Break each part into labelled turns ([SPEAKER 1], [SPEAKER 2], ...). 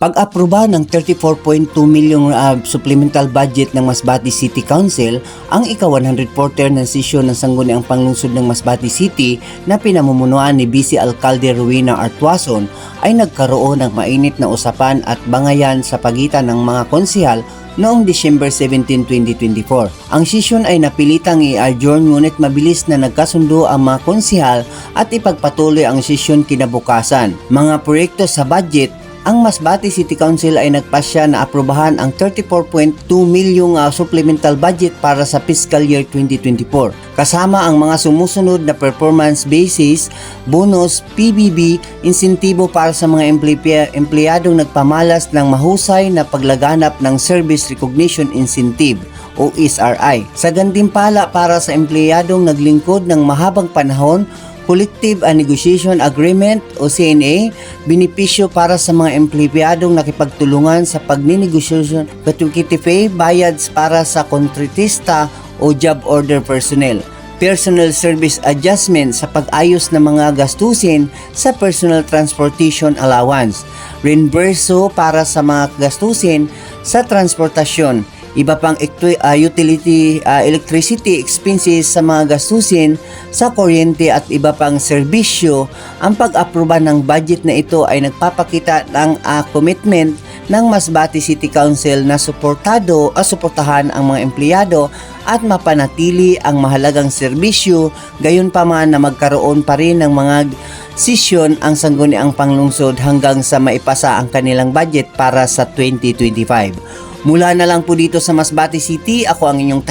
[SPEAKER 1] Pag-aproba ng 34.2 milyong ah, supplemental budget ng Masbate City Council, ang ika-104 ng sesyon ng Sangguniang Panglungsod ng Masbate City na pinamumunuan ni Vice Alcalde Rowena Artuason ay nagkaroon ng mainit na usapan at bangayan sa pagitan ng mga konsihal noong December 17, 2024. Ang sesyon ay napilitang i-adjourn ngunit mabilis na nagkasundo ang mga konsihal at ipagpatuloy ang sesyon kinabukasan. Mga proyekto sa budget ang Masbate City Council ay nagpasya na aprobahan ang 34.2 milyong ah, supplemental budget para sa fiscal year 2024 kasama ang mga sumusunod na performance basis, bonus, PBB, insentibo para sa mga empleype- empleyadong nagpamalas ng mahusay na paglaganap ng Service Recognition Incentive o SRI. Sa gantimpala para sa empleyadong naglingkod ng mahabang panahon Collective and Negotiation Agreement o CNA, binipisyo para sa mga empleyadong nakipagtulungan sa pagninegosasyon, katife, bayads para sa kontratista o job order personnel, personal service adjustment sa pag-ayos ng mga gastusin sa personal transportation allowance, reimburso para sa mga gastusin sa transportasyon, iba pang ah, utility ah, electricity expenses sa mga gastusin sa kuryente at iba pang serbisyo, ang pag-aproba ng budget na ito ay nagpapakita ng ah, commitment ng Masbate City Council na suportado o suportahan ang mga empleyado at mapanatili ang mahalagang serbisyo gayon pa man na magkaroon pa rin ng mga sesyon ang sangguniang panglungsod hanggang sa maipasa ang kanilang budget para sa 2025. Mula na lang po dito sa Masbate City, ako ang inyong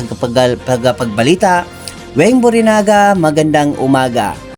[SPEAKER 1] tagapagbalita, Weng Borinaga, magandang umaga.